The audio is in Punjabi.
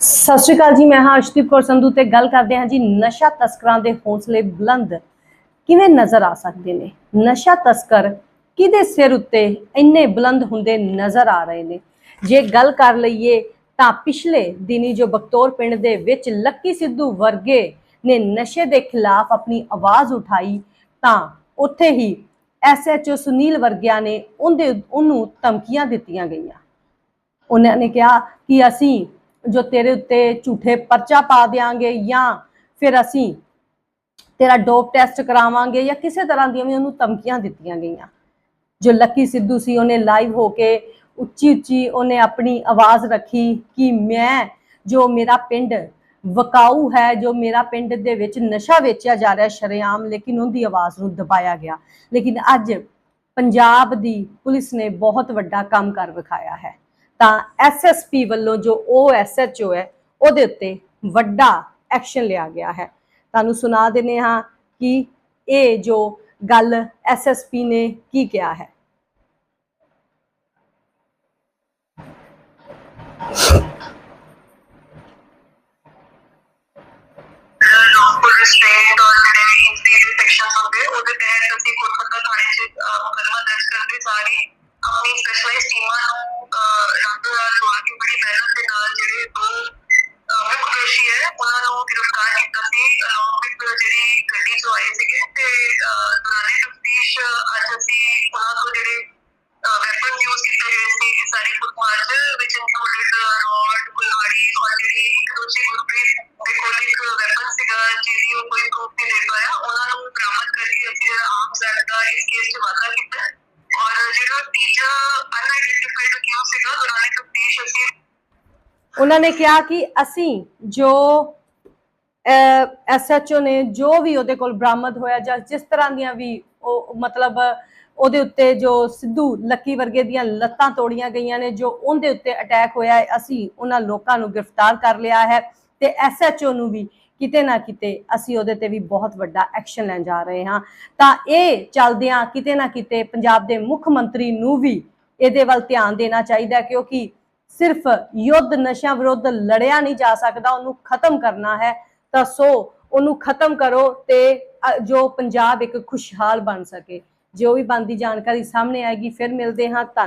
ਸਤਿ ਸ਼੍ਰੀ ਅਕਾਲ ਜੀ, ਮੈਂ ਹਾਂ ਅਰਸ਼ਦੀਪ ਕੌਰ ਸੰਧੂ ਤੇ ਗੱਲ ਕਰਦੇ ਹਾਂ ਜੀ ਨਸ਼ਾ ਤਸਕਰਾਂ ਦੇ ਹੌਸਲੇ ਬੁਲੰਦ ਕਿਵੇਂ ਨਜ਼ਰ ਆ ਸਕਦੇ ਨੇ? ਨਸ਼ਾ ਤਸਕਰ ਕਿਹਦੇ ਸਿਰ ਉੱਤੇ ਇੰਨੇ ਬੁਲੰਦ ਹੁੰਦੇ ਨਜ਼ਰ ਆ ਰਹੇ ਨੇ? ਜੇ ਗੱਲ ਕਰ ਲਈਏ ਤਾਂ ਪਿਛਲੇ ਦਿਨੀ ਜੋ ਬਕਤੌਰ ਪਿੰਡ ਦੇ ਵਿੱਚ ਲੱਕੀ ਸਿੱਧੂ ਵਰਗੇ ਨੇ ਨਸ਼ੇ ਦੇ ਖਿਲਾਫ ਆਪਣੀ ਆਵਾਜ਼ ਉਠਾਈ, ਤਾਂ ਉੱਥੇ ਹੀ ਐਸਐਚਓ ਸੁਨੀਲ ਵਰਗਿਆ ਨੇ ਉਹਦੇ, ਉਹਨੂੰ ਧਮਕੀਆਂ ਦਿੱਤੀਆਂ ਗਈਆਂ। ਉਹਨਾਂ ਨੇ ਕਿਹਾ ਕਿ ਅਸੀਂ ਜੋ ਤੇਰੇ ਉੱਤੇ ਝੂਠੇ ਪਰਚਾ ਪਾ ਦਿਆਂਗੇ ਜਾਂ ਫਿਰ ਅਸੀਂ ਤੇਰਾ ਡੋਪ ਟੈਸਟ ਕਰਾਵਾਂਗੇ ਜਾਂ ਕਿਸੇ ਤਰ੍ਹਾਂ ਦੀਆਂ ਵੀ ਉਹਨੂੰ ਧਮਕੀਆਂ ਦਿੱਤੀਆਂ ਗਈਆਂ। ਜੋ ਲੱਕੀ ਸਿੱਧੂ ਸੀ, ਉਹਨੇ ਲਾਈਵ ਹੋ ਕੇ ਉੱਚੀ ਉੱਚੀ ਉਹਨੇ ਆਪਣੀ ਆਵਾਜ਼ ਰੱਖੀ ਕਿ ਮੈਂ ਜੋ ਮੇਰਾ ਪਿੰਡ ਵਕਾਊ ਹੈ, ਜੋ ਮੇਰਾ ਪਿੰਡ ਦੇ ਵਿੱਚ ਨਸ਼ਾ ਵੇਚਿਆ ਜਾ ਰਿਹਾ ਸ਼ਰੇਆਮ, ਲੇਕਿਨ ਉਹਦੀ ਆਵਾਜ਼ ਨੂੰ ਦਬਾਇਆ ਗਿਆ। ਲੇਕਿਨ ਅੱਜ ਪੰਜਾਬ ਦੀ ਪੁਲਿਸ ਨੇ ਬਹੁਤ ਵੱਡਾ ਕੰਮ ਕਰ ਵਿਖਾਇਆ ਹੈ। ਤਾਂ ਐਸਐਸਪੀ ਵੱਲੋਂ ਜੋ ਉਹ ਐਸਐਚਓ ਹੈ ਉਹਦੇ ਉੱਤੇ ਵੱਡਾ ਐਕਸ਼ਨ ਲਿਆ ਗਿਆ ਹੈ। ਤੁਹਾਨੂੰ ਸੁਣਾ ਦਿੰਦੇ ਹਾਂ ਕਿ ਇਹ ਜੋ ਗੱਲ ਐਸਐਸਪੀ ਨੇ ਕੀ ਕਿਹਾ ਹੈ। ਲੌਫੁਲ ਰਿਸਟ੍ਰੇਨਟ ਔਰ ਜਿਹੜੇ ਇੰਟੀਰੀਅਰ ਸੈਕਸ਼ਨਸ ਹੁੰਦੇ ਉਹਦੇ ਤਹਿਤ ਅਸੀਂ ਕੋਲਕਾਤਾ ਥਾਣੇ 'ਚ ਅਹ, ਮੁਕੱਦਮਾ ਦਰਜ ਕਰਦੇ ਸਾਰੀ ਸੀਗੇ ਤੇ ਅਹ, ਤਫਤੀਸ਼ ਅੱਜ ਅਸੀਂ ਉਹਨਾਂ ਤੋਂ ਜਿਹੜੇ ਵੈਪਨ ਯੂਜ਼ ਕੀਤੇ ਗਏ ਸੀ ਇਹ ਸਾਰੀ ਫੁਟਮਾਰਚ ਵਿੱਚ ਇਨਕਲੂਡਡ ਰੋਡ ਕੁਲਹਾੜੀ ਔਰ ਜਿਹੜੀ ਇੱਕ ਗੁਰਪ੍ਰੀਤ ਦੇ ਕੋਲ ਇੱਕ ਵੈਪਨ ਸੀਗਾ ਜਿਹਦੀ ਉਹ ਕੋਈ ਪ੍ਰੂਫ ਨਹੀਂ ਦੇ ਪਾਇਆ। ਉਹਨਾਂ ਨੂੰ ਬਰਾਮਦ ਕਰਕੇ ਅਸੀਂ ਆਮ ਦਾ ਇਸ ਕੇਸ 'ਚ ਵਾਧਾ ਕੀਤਾ। ਔਰ ਜਿਹੜਾ ਤੀਜਾ ਅਨਆਇਡੈਂਟੀਫਾਈਡ ਕਿਉਂ ਸੀਗਾ ਦੌਰਾਨੇ ਤਫਤੀਸ਼ ਅਸੀਂ ਉਹਨਾਂ ਨੇ ਕਿਹਾ ਕਿ ਅਸੀਂ ਜੋ ਐਸਐਚਓ ਨੇ ਜੋ ਵੀ ਉਹਦੇ ਕੋਲ ਬਰਾਮਦ ਹੋਇਆ ਜਾਂ ਜਿਸ ਤਰ੍ਹਾਂ ਦੀਆਂ ਵੀ ਉਹ ਮਤਲਬ ਉਹਦੇ ਉੱਤੇ ਜੋ ਸਿੱਧੂ ਲੱਕੀ ਵਰਗੇ ਦੀਆਂ ਲੱਤਾਂ ਤੋੜੀਆਂ ਗਈਆਂ ਨੇ, ਜੋ ਉਹਦੇ ਉੱਤੇ ਅਟੈਕ ਹੋਇਆ ਹੈ, ਅਸੀਂ ਉਹਨਾਂ ਲੋਕਾਂ ਨੂੰ ਗ੍ਰਿਫਤਾਰ ਕਰ ਲਿਆ ਹੈ ਤੇ ਐਸਐਚਓ ਨੂੰ ਵੀ ਕਿਤੇ ਨਾ ਕਿਤੇ ਅਸੀਂ ਉਹਦੇ ਤੇ ਵੀ ਬਹੁਤ ਵੱਡਾ ਐਕਸ਼ਨ ਲੈਣ ਜਾ ਰਹੇ ਹਾਂ। ਤਾਂ ਇਹ ਚੱਲਦਿਆਂ ਕਿਤੇ ਨਾ ਕਿਤੇ ਪੰਜਾਬ ਦੇ ਮੁੱਖ ਮੰਤਰੀ ਨੂੰ ਵੀ ਇਹਦੇ ਵੱਲ ਧਿਆਨ ਦੇਣਾ ਚਾਹੀਦਾ ਕਿਉਂਕਿ ਸਿਰਫ ਯੁੱਧ ਨਸ਼ਿਆਂ ਵਿਰੁੱਧ ਲੜਿਆ ਨਹੀਂ ਜਾ ਸਕਦਾ, ਉਹਨੂੰ ਖਤਮ ਕਰਨਾ ਹੈ। ਤਾਂ ਸੋ ਉਹਨੂੰ ਖਤਮ ਕਰੋ ਤੇ ਜੋ ਪੰਜਾਬ ਇੱਕ ਖੁਸ਼ਹਾਲ ਬਣ ਸਕੇ। ਜੋ ਵੀ ਬਣਦੀ ਜਾਣਕਾਰੀ ਸਾਹਮਣੇ ਆਏਗੀ, ਫਿਰ ਮਿਲਦੇ ਹਾਂ, ਧੰਨ